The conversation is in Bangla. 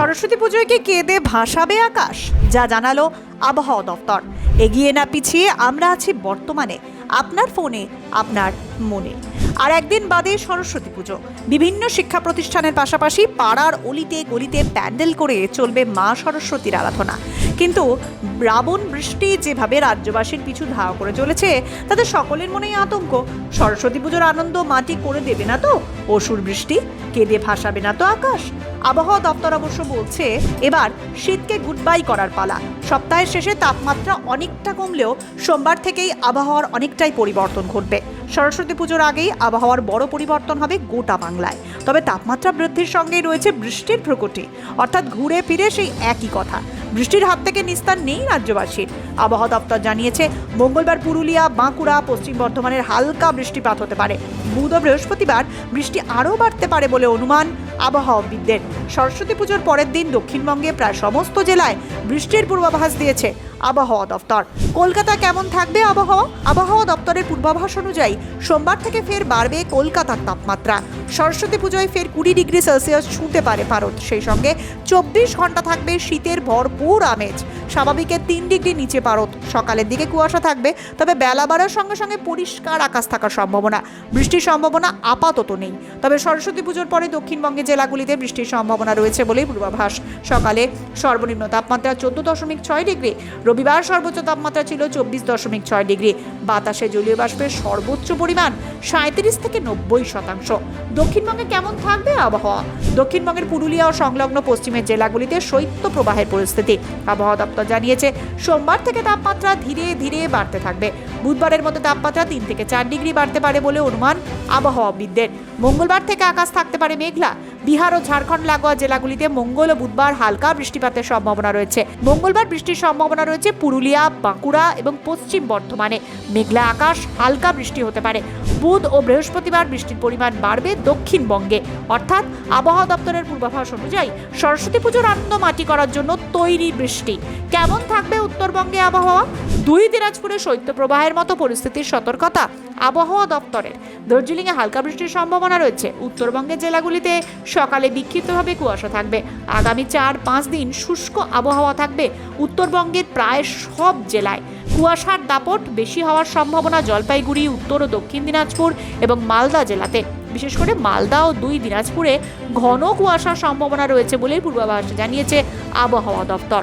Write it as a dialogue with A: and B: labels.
A: সরস্বতী পুজোয় কেঁদে ভাসাবে আকাশ? যা জানালো আবহাওয়া দপ্তর এগিয়ে না পিছিয়ে আমরা আছি বর্তমানে। আপনার ফোনে, আপনার মনে। আর একদিন বাদে সরস্বতী পুজো। বিভিন্ন শিক্ষা প্রতিষ্ঠানের পাশাপাশি পাড়ার অলিতে গলিতে প্যান্ডেল করে চলবে মা সরস্বতীর আরাধনা। কিন্তু রাবণ বৃষ্টি যেভাবে রাজ্যবাসীর পিছু ধাওয়া করে চলেছে তাদের সকলের মনেই আতঙ্ক। সরস্বতী পুজোর আনন্দ মাটি করে দেবে না তো? অসুর বৃষ্টি কেঁদে ভাসাবে না তো আকাশ? আবহাওয়া দপ্তর অবশ্য বলছে, এবার শীতকে গুড বাই করার পালা। সপ্তাহের শেষে তাপমাত্রা অনেকটা কমলেও সোমবার থেকেই আবহাওয়ার অনেকটাই পরিবর্তন ঘটবে। সরস্বতী পুজোর আগেই আবহাওয়ার বড় পরিবর্তন হবে গোটা বাংলায়। তবে তাপমাত্রা বৃদ্ধির সঙ্গেই রয়েছে বৃষ্টির প্রকটি অর্থাৎ ঘুরে ফিরে সেই একই কথা। বৃষ্টির হাত থেকে নিস্তার নেই রাজ্যবাসীর। আবহাওয়া দপ্তর জানিয়েছে, মঙ্গলবার পুরুলিয়া, বাঁকুড়া, পশ্চিম বর্ধমানের হালকা বৃষ্টিপাত হতে পারে। বুধ ও বৃহস্পতিবার বৃষ্টি আরও বাড়তে পারে বলে অনুমান আবহাওয়াবিদদের সরস্বতী পুজোর পরের দিন দক্ষিণবঙ্গে প্রায় সমস্ত জেলায় বৃষ্টির পূর্বাভাস দিয়েছে আবহাওয়া দপ্তর। কলকাতা কেমন থাকবে আবহাওয়া? আবহাওয়া দপ্তরের পূর্বাভাস অনুযায়ী সোমবার থেকে ফের বাড়বে কলকাতার তাপমাত্রা। সরস্বতী পুজোয় ফের কুড়ি ডিগ্রি সেলসিয়াস ছুঁতে পারে ভারত। সেই সঙ্গে চব্বিশ ঘণ্টা থাকবে শীতের ভরপুর আমেজ। স্বাভাবিকের তিন ডিগ্রি নিচে পারত। সকালের দিকে কুয়াশা থাকবে, তবে বেলা বাড়ার সঙ্গে সঙ্গে পরিষ্কার আকাশ থাকার সম্ভাবনা। বৃষ্টির সম্ভাবনা আপাতত নেই। তবে সরস্বতী পুজোর পরে দক্ষিণবঙ্গের জেলাগুলিতে বৃষ্টির সম্ভাবনা রয়েছে বলেই পূর্বাভাস। সকালে সর্বনিম্ন তাপমাত্রা চোদ্দ দশমিক ছয় ডিগ্রি রবিবার সর্বোচ্চ তাপমাত্রা ছিল চব্বিশ দশমিক ছয় ডিগ্রি। বাতাসে জলীয় বাষ্পের সর্বোচ্চ পরিমাণ সাঁত্রিশ থেকে নব্বই শতাংশ। দক্ষিণবঙ্গে কেমন থাকবে আবহাওয়া? দক্ষিণবঙ্গের পুরুলিয়া ও সংলগ্ন পশ্চিমের জেলাগুলিতে শৈত্য প্রবাহের পরিস্থিতি। আবহাওয়া দপ্তর জানিয়েছে, সোমবার থেকে তাপমাত্রা ধীরে ধীরে বাড়তে থাকবে। বুধবারের মতো তাপমাত্রা তিন থেকে চার ডিগ্রি বাড়তে পারে বলে অনুমান আবহাওয়াবিদদের মঙ্গলবার থেকে আকাশ থাকতে পারে মেঘলা। বিহার ও ঝাড়খণ্ড লাগোয়া জেলাগুলিতে মঙ্গল ও বুধবার হালকা বৃষ্টিপাতের সম্ভাবনা রয়েছে। মঙ্গলবার বৃষ্টির সম্ভাবনা রয়েছে পুরুলিয়া, বাঁকুড়া এবং পশ্চিম বর্ধমানে। মেঘলা আকাশ, হালকা বৃষ্টি হতে পারে। বুধ ও বৃহস্পতিবার বৃষ্টির পরিমাণ বাড়বে দক্ষিণবঙ্গে। অর্থাৎ আবহাওয়া দপ্তরের পূর্বাভাস অনুযায়ী সরস্বতী পুজোর আনন্দ মাটি করার জন্য তৈরি বৃষ্টি। কেমন থাকবে উত্তরবঙ্গে আবহাওয়া? দুই দিনাজপুরে শৈত্যপ্রবাহের মতো পরিস্থিতির সতর্কতা আবহাওয়া দপ্তরের। দার্জিলিংয়ে হালকা বৃষ্টির সম্ভাবনা রয়েছে। উত্তরবঙ্গের জেলাগুলিতে সকালে বিক্ষিপ্তভাবে কুয়াশা থাকবে। আগামী চার পাঁচ দিন শুষ্ক আবহাওয়া থাকবে উত্তরবঙ্গের প্রায় সব জেলায়। কুয়াশার দাপট বেশি হওয়ার সম্ভাবনা জলপাইগুড়ি, উত্তর ও দক্ষিণ দিনাজপুর এবং মালদা জেলাতে। বিশেষ করে মালদা ও দুই দিনাজপুরে ঘন কুয়াশার সম্ভাবনা রয়েছে বলেই পূর্বাভাস জানিয়েছে আবহাওয়া দপ্তর।